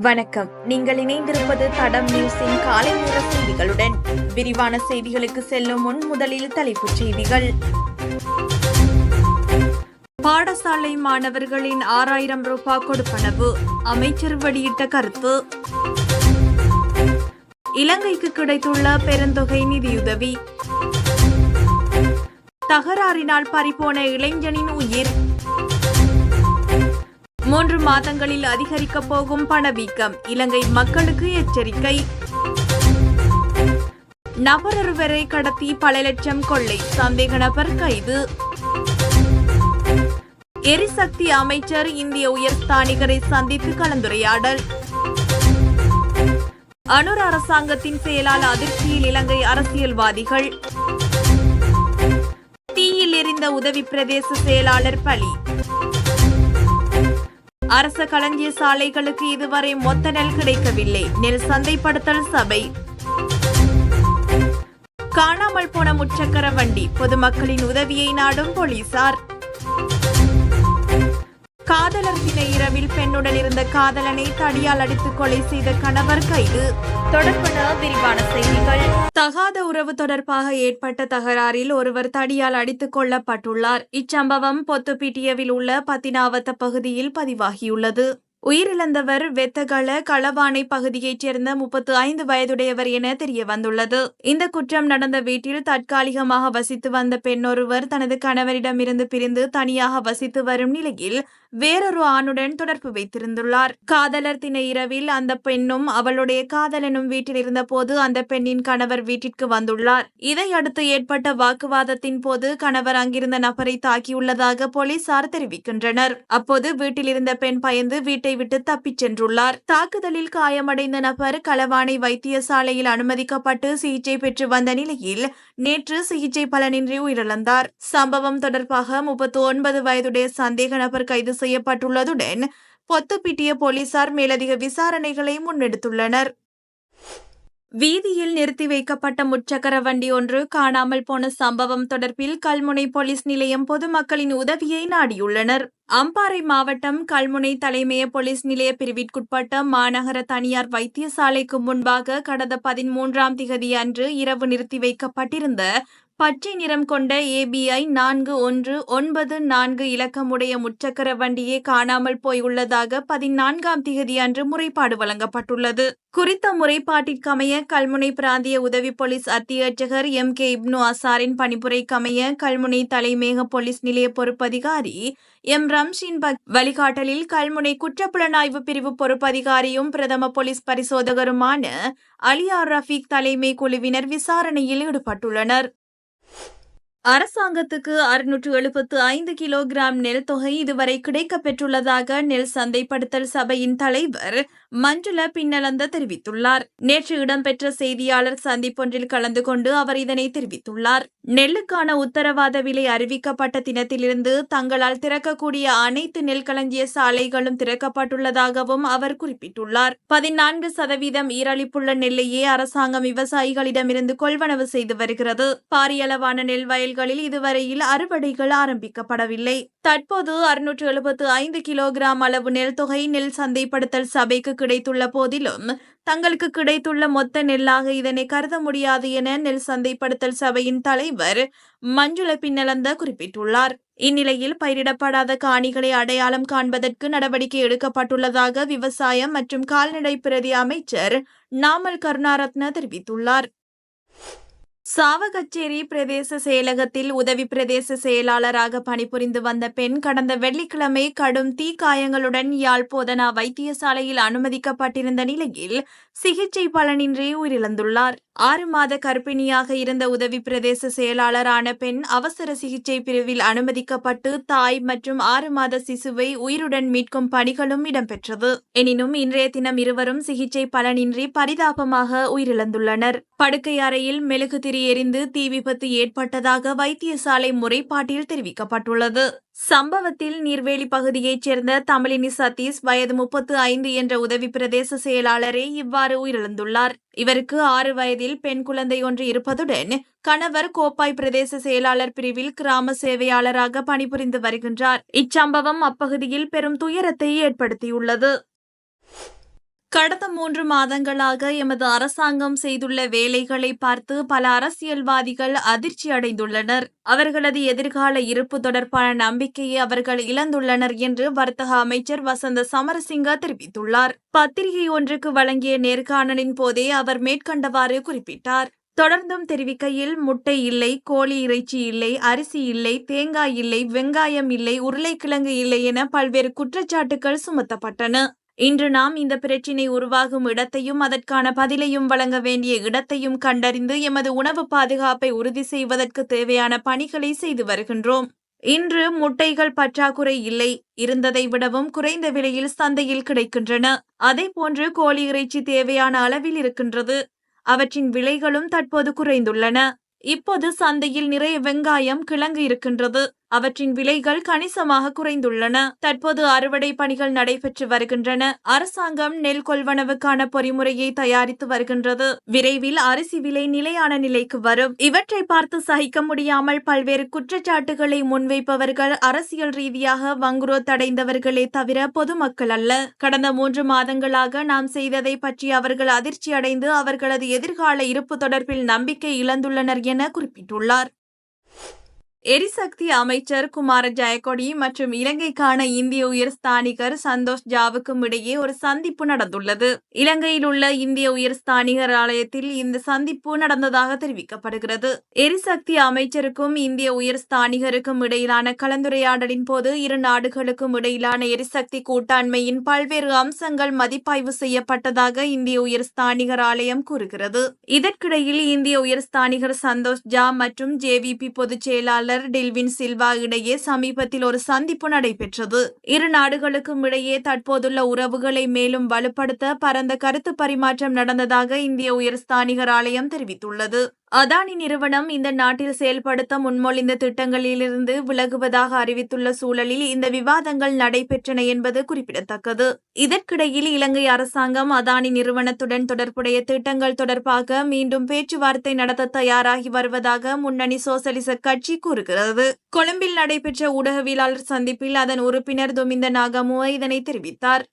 வணக்கம். நீங்கள் இணைந்திருப்பது தடம் நியூஸின் காலை நேர செய்திகளுடன். விரிவான செய்திகளுக்கு செல்லும் முன் முதலில் தலைப்புச் செய்திகள். பாடசாலை மாணவர்களின் ஆறாயிரம் ரூபாய் கொடுப்பனவு. அமைச்சர் வெளியிட்ட கருத்து. இலங்கைக்கு கிடைத்துள்ள பெருந்தொகை நிதியுதவி. தகராறினால் பறிபோன இளைஞனின் உயிர். மூன்று மாதங்களில் அதிகரிக்கப் போகும் பணவீக்கம். இலங்கை மக்களுக்கு எச்சரிக்கை. நபரொருவரை கடத்தி பல லட்சம் கொள்ளை. சந்தேக நபர் கைது. எரிசக்தி அமைச்சர் இந்திய உயர்ஸ்தானிகரை சந்தித்து கலந்துரையாடல். அனுர் அரசாங்கத்தின் செயலால் அதிர்ச்சியில் இலங்கை அரசியல்வாதிகள். தீயில் எரிந்த உதவி பிரதேச செயலாளர் பலி. அரச களஞ்சிய சாலைகளுக்கு இதுவரை மொத்த நெல் கிடைக்கவில்லை. நெல் சந்தைப்படுத்தல் சபை. காணாமல் போன முச்சக்கர வண்டி. பொதுமக்களின் உதவியை நாடும் போலீசார். காதலர் தின இரவில் பெண்ணுடன் இருந்த காதலனை தடியால் அடித்து கொலை செய்த கணவர் கைது. தொடர்பான விரிவான செய்திகள். தகாத உறவு தொடர்பாக ஏற்பட்ட தகராறில் ஒருவர் தடியால் அடித்துக் கொல்லப்பட்டுள்ளார். இச்சம்பவம் பொத்துப்பிட்டியவில் உள்ள பத்தினாவத்த பகுதியில் பதிவாகியுள்ளது. உயிரிழந்தவர் வெத்தகள களவானை பகுதியைச் சேர்ந்த முப்பத்து ஐந்து வயதுடையவர் என தெரிய வந்துள்ளது இந்த குற்றம் நடந்த வீட்டில் தற்காலிகமாக வசித்து வந்த பெண்ணொருவர் தனது கணவரிடமிருந்து பிரிந்து தனியாக வசித்து வரும் நிலையில் வேறொரு ஆணுடன் தொடர்பு வைத்திருந்துள்ளார். காதலர் தின இரவில் அந்த பெண்ணும் அவளுடைய காதலனும் வீட்டில் இருந்தபோது அந்த பெண்ணின் கணவர் வீட்டிற்கு வந்துள்ளார். இதையடுத்து ஏற்பட்ட வாக்குவாதத்தின் போது கணவர் அங்கிருந்த நபரை தாக்கியுள்ளதாக போலீசார் தெரிவிக்கின்றனர். அப்போது வீட்டில் இருந்த பெண் பயந்து வீட்டை விட்டு தப்பிச் சென்றுள்ளார். தாக்குதலில் காயமடைந்த நபர் களவானை வைத்தியசாலையில் அனுமதிக்கப்பட்டு சிகிச்சை பெற்று வந்த நிலையில் நேற்று சிகிச்சை பலனின்றி உயிரிழந்தார். சம்பவம் தொடர்பாக முப்பத்தி ஒன்பது வயதுடைய சந்தேக நபர் கைது செய்யப்பட்டுள்ளதுடன் பொத்துப்பிட்டிய போலீசார் மேலதிக விசாரணைகளை முன்னெடுத்துள்ளனர். வீதியில் நிறுத்தி வைக்கப்பட்ட முச்சக்கர வண்டி ஒன்று காணாமல் போன சம்பவம் தொடர்பில் கல்முனை போலீஸ் நிலையம் பொதுமக்களின் உதவியை நாடியுள்ளனர். அம்பாறை மாவட்டம் கல்முனை தலைமைய போலீஸ் நிலைய பிரிவிற்குட்பட்ட மாநகர தனியார் வைத்தியசாலைக்கு முன்பாக கடந்த பதிமூன்றாம் திகதி அன்று இரவு நிறுத்தி வைக்கப்பட்டிருந்த பச்சை நிறம் கொண்ட ஏபிஐ நான்கு ஒன்று ஒன்பது நான்கு இலக்கமுடைய முச்சக்கர வண்டியே காணாமல் போயுள்ளதாக பதினான்காம் தேதியன்று அன்று முறைப்பாடு வழங்கப்பட்டுள்ளது. குறித்த முறைப்பாட்டிற்கமைய கல்முனை பிராந்திய உதவி போலீஸ் அத்தியட்சகர் எம் கே இப்னு அசாரின் பணிப்புரைக்கமைய கல்முனை தலைமேக போலீஸ் நிலைய பொறுப்பதிகாரி எம் ரம்ஷின் பக் வழிகாட்டலில் கல்முனை குற்றப்புலனாய்வு பிரிவு பொறுப்பதிகாரியும் பிரதம போலீஸ் பரிசோதகருமான அலியார் ரஃபீக் தலைமை குழுவினர் விசாரணையில் ஈடுபட்டுள்ளனர். அரசாங்கத்துக்கு அறுநூற்று எழுபத்து ஐந்து கிலோகிராம் நெல் தொகை இதுவரை கிடைக்கப் பெற்றுள்ளதாக நெல் சந்தைப்படுத்தல் சபையின் தலைவர் மஞ்சுள பின்னலந்த தெரிவித்துள்ளார். நேற்று இடம்பெற்ற செய்தியாளர் சந்திப்பொன்றில் கலந்து கொண்டு அவர் இதனை தெரிவித்துள்ளார். நெல்லுக்கான உத்தரவாத விலை அறிவிக்கப்பட்ட தினத்திலிருந்து தங்களால் திறக்கக்கூடிய அனைத்து நெல் களஞ்சிய சாலைகளும் திறக்கப்பட்டுள்ளதாகவும் அவர் குறிப்பிட்டுள்ளார். பதினான்கு சதவீதம் ஈரழிப்புள்ள நெல்லையே அரசாங்கம் விவசாயிகளிடமிருந்து கொள்வனவு செய்து வருகிறது. பாரியளவான நெல் வயல்களில் இதுவரையில் அறுவடைகள் ஆரம்பிக்கப்படவில்லை. தற்போது அறுநூற்று எழுபத்து ஐந்து கிலோகிராம் அளவு நெல் தொகை நெல் சந்தைப்படுத்தல் சபைக்கு கிடைத்துள்ள போதிலும் தங்களுக்கு கிடைத்துள்ள மொத்த நெல்லாக இதனை கருத முடியாது என நெல் சந்தைப்படுத்தல் சபையின் தலைவர் மஞ்சுள பின்னலந்த குறிப்பிட்டுள்ளார். இந்நிலையில் பயிரிடப்படாத காணிகளை அடையாளம் காண்பதற்கு நடவடிக்கை எடுக்கப்பட்டுள்ளதாக விவசாயம் மற்றும் கால்நடை பிரதி அமைச்சர் நாமல் கருணாரத்ன தெரிவித்துள்ளார். சாவகச்சேரி பிரதேச செயலகத்தில் உதவி பிரதேச செயலாளராக பணிபுரிந்து வந்த பெண் கடந்த வெள்ளிக்கிழமை கடும் தீக்காயங்களுடன் யாழ் போதனா வைத்தியசாலையில் அனுமதிக்கப்பட்டிருந்த நிலையில் சிகிச்சை பலனின்றி உயிரிழந்துள்ளார். ஆறு மாத கர்ப்பிணியாக இருந்த உதவி பிரதேச செயலாளரான பெண் அவசர சிகிச்சை பிரிவில் அனுமதிக்கப்பட்டு தாய் மற்றும் ஆறு மாத சிசுவை உயிருடன் மீட்கும் பணிகளும் இடம்பெற்றது. எனினும் இன்றைய தினம் இருவரும் சிகிச்சை பலனின்றி பரிதாபமாக உயிரிழந்துள்ளனர். படுக்கை அறையில் மெழுகு திரி எரிந்து தீ விபத்து ஏற்பட்டதாக வைத்தியசாலை முறைப்பாட்டில் தெரிவிக்கப்பட்டுள்ளது. சம்பவத்தில் நீர்வேலி பகுதியைச் சேர்ந்த தமிழினி சதீஷ் வயது முப்பத்து ஐந்து என்ற உதவி பிரதேச செயலாளரே இவ்வாறு உயிரிழந்துள்ளார். இவருக்கு ஆறு வயதில் பெண் குழந்தை ஒன்று இருப்பதுடன் கணவர் கோப்பாய் பிரதேச செயலாளர் பிரிவில் கிராம சேவையாளராக பணிபுரிந்து வருகின்றார். இச்சம்பவம் அப்பகுதியில் பெரும் துயரத்தை ஏற்படுத்தியுள்ளது. கடந்த மூன்று மாதங்களாக எமது அரசாங்கம் செய்துள்ள வேலைகளை பார்த்து பல அரசியல்வாதிகள் அதிர்ச்சி அடைந்துள்ளனர். அவர்களது எதிர்கால இருப்பு தொடர்பான நம்பிக்கையை அவர்கள் இழந்துள்ளனர் என்று வர்த்தக அமைச்சர் வசந்த சமரசிங்க தெரிவித்துள்ளார். பத்திரிகை ஒன்றுக்கு வழங்கிய நேர்காணலின் போதே அவர் மேற்கண்டவாறு குறிப்பிட்டார். தொடர்ந்தும் தெரிவிக்கையில் முட்டை இல்லை கோழி இறைச்சி இல்லை அரிசி இல்லை தேங்காய் இல்லை வெங்காயம் இல்லை உருளைக்கிழங்கு இல்லை என பல்வேறு குற்றச்சாட்டுகள் சுமத்தப்பட்டன. இன்று நாம் இந்த பிரச்சினை உருவாகும் இடத்தையும் அதற்கான பதிலையும் வழங்க வேண்டிய இடத்தையும் கண்டறிந்து எமது உணவு பாதுகாப்பை உறுதி செய்வதற்கு தேவையான பணிகளை செய்து வருகின்றோம். இன்று முட்டைகள் பற்றாக்குறை இல்லை இருந்ததை விடவும் குறைந்த விலையில் சந்தையில் கிடைக்கின்றன. அதேபோன்று கோழி இறைச்சி தேவையான அளவில் இருக்கின்றது. அவற்றின் விலைகளும் தற்போது குறைந்துள்ளன. இப்போது சந்தையில் நிறைய வெங்காயம் கிழங்கு இருக்கின்றது. அவற்றின் விலைகள் கணிசமாக குறைந்துள்ளன. தற்போது அறுவடை பணிகள் நடைபெற்று வருகின்றன. அரசாங்கம் நெல் கொள்வனவுக்கான பொறிமுறையை தயாரித்து வருகின்றது. விரைவில் அரிசி விலை நிலையான நிலைக்கு வரும். இவற்றை பார்த்து சகிக்க முடியாமல் பல்வேறு குற்றச்சாட்டுகளை முன்வைப்பவர்கள் அரசியல் ரீதியாக வங்குரோத்தடைந்தவர்களே தவிர பொதுமக்கள் அல்ல. கடந்த மூன்று மாதங்களாக நாம் செய்ததை பற்றி அவர்கள் அதிர்ச்சி அடைந்து அவர்களது எதிர்கால இருப்பு தொடர்பில் நம்பிக்கை இழந்துள்ளனர் என குறிப்பிட்டுள்ளார். எரிசக்தி அமைச்சர் குமார ஜெயக்கொடி மற்றும் இலங்கைக்கான இந்திய உயர்ஸ்தானிகர் சந்தோஷ் ஜாவுக்கும் இடையே ஒரு சந்திப்பு நடந்துள்ளது. இலங்கையில் உள்ள இந்திய உயர்ஸ்தானிகர் ஆலயத்தில் இந்த சந்திப்பு நடந்ததாக தெரிவிக்கப்படுகிறது. எரிசக்தி அமைச்சருக்கும் இந்திய உயர்ஸ்தானிகருக்கும் இடையிலான கலந்துரையாடலின் போது இரு நாடுகளுக்கும் இடையிலான எரிசக்தி கூட்டாண்மையின் பல்வேறு அம்சங்கள் மதிப்பாய்வு செய்யப்பட்டதாக இந்திய உயர்ஸ்தானிகர் ஆலயம் கூறுகிறது. இதற்கிடையில் இந்திய உயர்ஸ்தானிகர் சந்தோஷ் ஜா மற்றும் ஜேவிபி பொதுச் செயலாளர் செயலாளர் டில்வின் சில்வா இடையே சமீபத்தில் ஒரு சந்திப்பு நடைபெற்றது. இரு நாடுகளுக்கும் இடையே தற்போதுள்ள உறவுகளை மேலும் வலுப்படுத்த பரந்த கருத்து பரிமாற்றம் நடந்ததாக இந்திய உயர்ஸ்தானிகர் ஆலயம் தெரிவித்துள்ளது. அதானி நிறுவனம் இந்த நாட்டில் செயல்படுத்த முன்மொழிந்த திட்டங்களிலிருந்து விலகுவதாக அறிவித்துள்ள சூழலில் இந்த விவாதங்கள் நடைபெற்றன என்பது குறிப்பிடத்தக்கது. இதற்கிடையில் இலங்கை அரசாங்கம் அதானி நிறுவனத்துடன் தொடர்புடைய திட்டங்கள் தொடர்பாக மீண்டும் பேச்சுவார்த்தை நடத்த தயாராகி வருவதாக முன்னணி சோசலிச கட்சி கூறுகிறது. கொழும்பில் நடைபெற்ற ஊடகவியலாளர் சந்திப்பில் அதன் உறுப்பினர் துமிந்த நாகமுவ இதனை தெரிவித்தார்.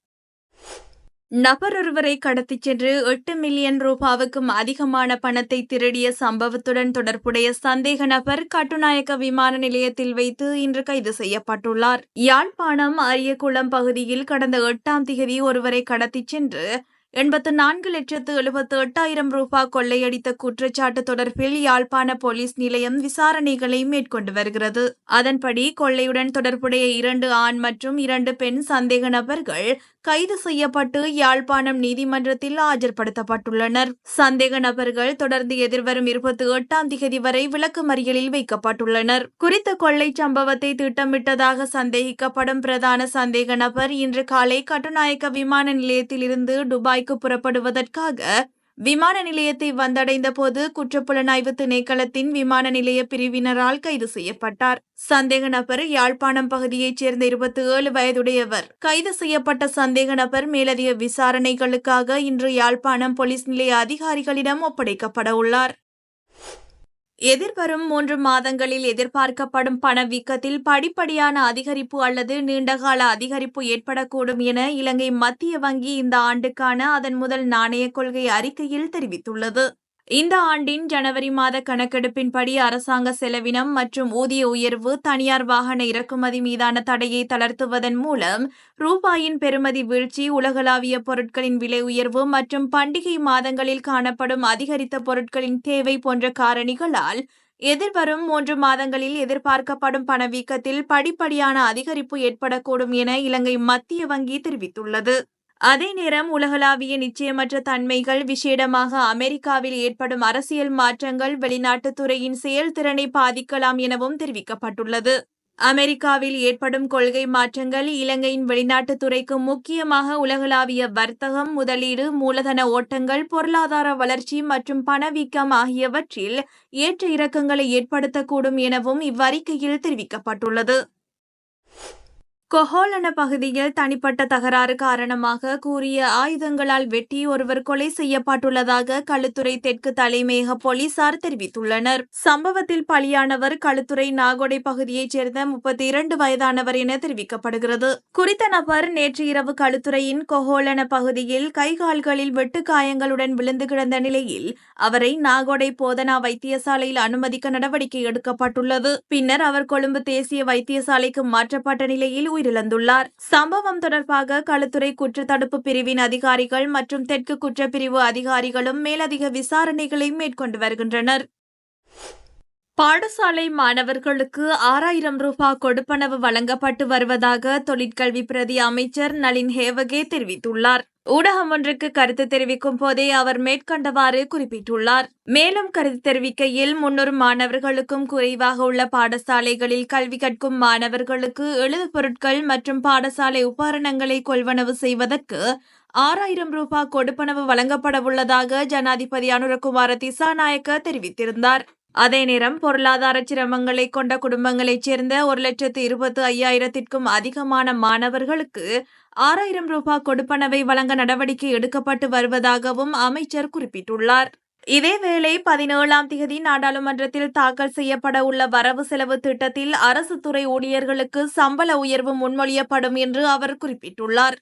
நபரொருவரை கடத்திச் சென்று எட்டு மில்லியன் ரூபாவுக்கும் அதிகமான பணத்தை திருடிய சம்பவத்துடன் தொடர்புடைய சந்தேக நபர் கட்டுநாயக்க விமான நிலையத்தில் வைத்து இன்று கைது செய்யப்பட்டுள்ளார். யாழ்ப்பாணம் அரியகுளம் பகுதியில் கடந்த எட்டாம் திகதி ஒருவரை கடத்திச் சென்று எண்பத்து நான்கு லட்சத்து எழுபத்து எட்டாயிரம் ரூபாய் கொள்ளையடித்த குற்றச்சாட்டு தொடர்பில் யாழ்ப்பாண போலீஸ் நிலையம் விசாரணைகளை மேற்கொண்டு வருகிறது. அதன்படி கொள்ளையுடன் தொடர்புடைய இரண்டு ஆண் மற்றும் இரண்டு பெண் சந்தேக நபர்கள் கைது செய்யப்பட்டு யாழ்ப்பாணம் நீதிமன்றத்தில் ஆஜர்படுத்தப்பட்டுள்ளனர். சந்தேக நபர்கள் தொடர்ந்து எதிர்வரும் இருபத்தி எட்டாம் திகதி வரை விளக்குமறியலில் வைக்கப்பட்டுள்ளனர். குறித்த கொள்ளை சம்பவத்தை திட்டமிட்டதாக சந்தேகிக்கப்படும் பிரதான சந்தேக நபர் இன்று காலை கட்டுநாயக்க விமான நிலையத்தில் இருந்து துபாய்க்கு புறப்படுவதற்காக விமான நிலையத்தை வந்தடைந்த போது குற்றப்புலனாய்வு திணைக்களத்தின் விமான நிலைய பிரிவினரால் கைது செய்யப்பட்டார். சந்தேக நபர் யாழ்ப்பாணம் பகுதியைச் சேர்ந்த இருபத்தி ஏழு வயதுடையவர். கைது செய்யப்பட்ட சந்தேக நபர் மேலதிக விசாரணைகளுக்காக இன்று யாழ்ப்பாணம் போலீஸ் நிலைய அதிகாரிகளிடம் ஒப்படைக்கப்பட உள்ளார். எதிர்வரும் மூன்று மாதங்களில் எதிர்பார்க்கப்படும் பணவீக்கத்தில் படிப்படியான அதிகரிப்பு அல்லது நீண்டகால அதிகரிப்பு ஏற்படக்கூடும் என இலங்கை மத்திய வங்கி இந்த ஆண்டுக்கான அதன் முதல் நாணய கொள்கை அறிக்கையில் தெரிவித்துள்ளது. இந்த ஆண்டின் ஜனவரி மாத கணக்கெடுப்பின்படி அரசாங்க செலவினம் மற்றும் ஊதிய உயர்வு தனியார் வாகன இறக்குமதி மீதான தடையை தளர்த்துவதன் மூலம் ரூபாயின் பெறுமதி வீழ்ச்சி உலகளாவிய பொருட்களின் விலை உயர்வு மற்றும் பண்டிகை மாதங்களில் காணப்படும் அதிகரித்த பொருட்களின் தேவை போன்ற காரணிகளால் எதிர்வரும் மூன்று மாதங்களில் எதிர்பார்க்கப்படும் பணவீக்கத்தில் படிப்படியான அதிகரிப்பு ஏற்படக்கூடும் என இலங்கை மத்திய வங்கி தெரிவித்துள்ளது. அதே நேரம் உலகளாவிய நிச்சயமற்ற தன்மைகள் விசேடமாக அமெரிக்காவில் ஏற்படும் அரசியல் மாற்றங்கள் வெளிநாட்டுத் துறையின் செயல்திறனை பாதிக்கலாம் எனவும் தெரிவிக்கப்பட்டுள்ளது. அமெரிக்காவில் ஏற்படும் கொள்கை மாற்றங்கள் இலங்கையின் வெளிநாட்டுத் துறைக்கு முக்கியமாக உலகளாவிய வர்த்தகம் முதலீடு மூலதன ஓட்டங்கள் பொருளாதார வளர்ச்சி மற்றும் பணவீக்கம் ஆகியவற்றில் ஏற்ற இறக்கங்களை ஏற்படுத்தக்கூடும் எனவும் இவ்வறிக்கையில் தெரிவிக்கப்பட்டுள்ளது. கொஹோலன பகுதியில் தனிப்பட்ட தகராறு காரணமாக கூறிய ஆயுதங்களால் வெட்டி ஒருவர் கொலை செய்யப்பட்டுள்ளதாக களுத்துறை தெற்கு தலைமையக போலீசார் தெரிவித்துள்ளனர். சம்பவத்தில் பலியானவர் களுத்துறை நாகொடை பகுதியைச் சேர்ந்த முப்பத்தி இரண்டு வயதானவர் என தெரிவிக்கப்படுகிறது. குறித்த நபர் நேற்று இரவு களுத்துறையின் கொஹோலன பகுதியில் கைகால்களில் வெட்டு காயங்களுடன் விழுந்து கிடந்த நிலையில் அவரை நாகொடை போதனா வைத்தியசாலையில் அனுமதிக்க நடவடிக்கை எடுக்கப்பட்டுள்ளது. பின்னர் அவர் கொழும்பு தேசிய வைத்தியசாலைக்கு மாற்றப்பட்ட நிலையில் உயிரிழந்துள்ளார். சம்பவம் தொடர்பாக களுத்துறை குற்றத்தடுப்பு பிரிவின் அதிகாரிகள் மற்றும் தெற்கு குற்றப்பிரிவு அதிகாரிகளும் மேலதிக விசாரணைகளை மேற்கொண்டு வருகின்றனர். பாடசாலை மாணவர்களுக்கு ஆறாயிரம் ரூபாய் கொடுப்பனவு வழங்கப்பட்டு வருவதாக தொழிற்கல்வி பிரதி அமைச்சர் நளின் ஹேவகே தெரிவித்துள்ளார். ஊடகம் ஒன்றுக்கு கருத்து தெரிவிக்கும் போதே அவர் மேற்கண்டவாறு குறிப்பிட்டுள்ளார். மேலும் கருத்து தெரிவிக்கையில் முன்னூறு மாணவர்களுக்கும் குறைவாக உள்ள பாடசாலைகளில் கல்வி கற்கும் மாணவர்களுக்கு எழுது பொருட்கள் மற்றும் பாடசாலை உபகரணங்களை கொள்வனவு செய்வதற்கு ஆறாயிரம் ரூபாய் கொடுப்பனவு வழங்கப்படவுள்ளதாக ஜனாதிபதி அனுரகுமார திசாநாயக்க தெரிவித்திருந்தார். அதே நேரம் பொருளாதார சிரமங்களை கொண்ட குடும்பங்களைச் சேர்ந்த ஒரு லட்சத்து இருபத்து ஐயாயிரத்திற்கும் அதிகமான மாணவர்களுக்கு ஆறாயிரம் ரூபாய் கொடுப்பனவை வழங்க நடவடிக்கை எடுக்கப்பட்டு வருவதாகவும் அமைச்சர் குறிப்பிட்டுள்ளார். இதேவேளை பதினேழாம் தேதி நாடாளுமன்றத்தில் தாக்கல் செய்யப்பட உள்ள வரவு செலவு திட்டத்தில் அரசு துறை ஊழியர்களுக்கு சம்பள உயர்வு முன்மொழியப்படும் என்று அவர் குறிப்பிட்டுள்ளார்.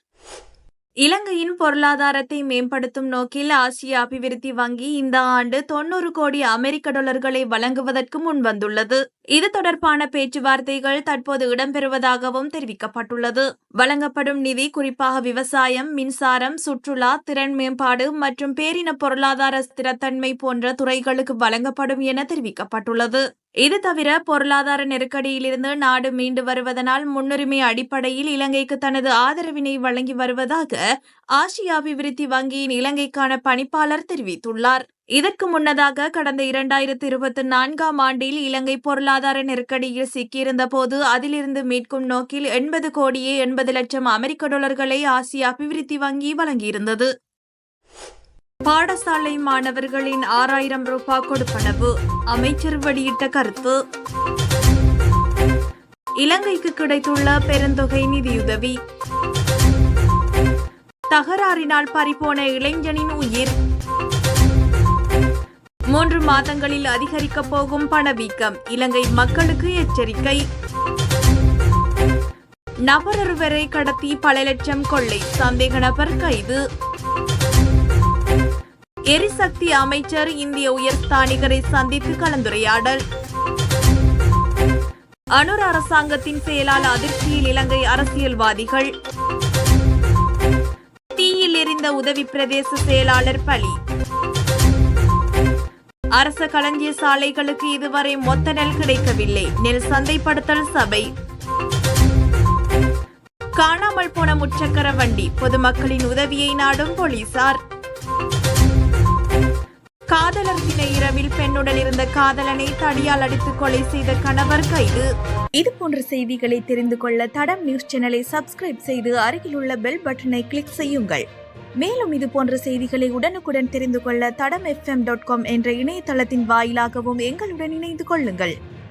இலங்கையின் பொருளாதாரத்தை மேம்படுத்தும் நோக்கில் ஆசிய அபிவிருத்தி வங்கி இந்த ஆண்டு தொன்னூறு கோடி அமெரிக்க டாலர்களை வழங்குவதற்கு முன்வந்துள்ளது. இது தொடர்பான பேச்சுவார்த்தைகள் தற்போது இடம்பெறுவதாகவும் தெரிவிக்கப்பட்டுள்ளது. வழங்கப்படும் நிதி குறிப்பாக விவசாயம் மின்சாரம் சுற்றுலா திறன் மேம்பாடு மற்றும் பேரின பொருளாதார ஸ்திரத்தன்மை போன்ற துறைகளுக்கு வழங்கப்படும் என தெரிவிக்கப்பட்டுள்ளது. இது தவிர பொருளாதார நெருக்கடியிலிருந்து நாடு மீண்டு வருவதனால் முன்னுரிமை அடிப்படையில் இலங்கைக்கு தனது ஆதரவினை வழங்கி வருவதாக ஆசிய அபிவிருத்தி வங்கியின் இலங்கைக்கான பணிப்பாளர் தெரிவித்துள்ளார். இதற்கு முன்னதாக கடந்த இரண்டாயிரத்தி இருபத்தி நான்காம் ஆண்டில் இலங்கை பொருளாதார நெருக்கடியில் சிக்கியிருந்த போது அதிலிருந்து மீட்கும் நோக்கில் எண்பது கோடியே எண்பது லட்சம் அமெரிக்க டாலர்களை ஆசிய அபிவிருத்தி வங்கி வழங்கியிருந்தது. பாடசாலை மாணவர்களின் ஆறாயிரம் ரூபாய் கொடுப்பனவு. அமைச்சர் வெளியிட்ட கருத்து. இலங்கைக்கு கிடைத்துள்ள பெருந்தொகை நிதியுதவி. தகராறினால் பறிபோன இளைஞனின் உயிர். மூன்று மாதங்களில் அதிகரிக்கப் போகும் பணவீக்கம். இலங்கை மக்களுக்கு எச்சரிக்கை. நபரொருவரை கடத்தி பல லட்சம் கொள்ளை. சந்தேக நபர் கைது. எரிசக்தி அமைச்சர் இந்திய உயர்ஸ்தானிகரை சந்தித்து கலந்துரையாடல். அனுர் அரசாங்கத்தின் செயலால் அதிர்ச்சியில் இலங்கை அரசியல்வாதிகள். தீயில் எரிந்த உதவி பிரதேச செயலாளர் பலி. அரச களஞ்சிய சாலைகளுக்கு இதுவரை மொத்த நெல் கிடைக்கவில்லை. நெல் சந்தைப்படுத்தல் சபை. காணாமல் போன முச்சக்கர வண்டி பொதுமக்களின் உதவியை நாடும் போலீசார். காதலர் தின இரவில் பெண்ணுடன் இருந்த காதலனை தடியால் அடித்து கொலை செய்த கணவர் கைது. இது போன்ற செய்திகளை தெரிந்து கொள்ள தடம் நியூஸ் சேனலை சப்ஸ்கிரைப் செய்து அருகில் உள்ள பெல் பட்டனை கிளிக் செய்யுங்கள். மேலும் இது போன்ற செய்திகளை உடனுக்குடன் தெரிந்து கொள்ள தடம் எஃப்எம் டாட் காம் என்ற இணையதளத்தின் வாயிலாகவும் எங்களுடன் இணைந்து கொள்ளுங்கள்.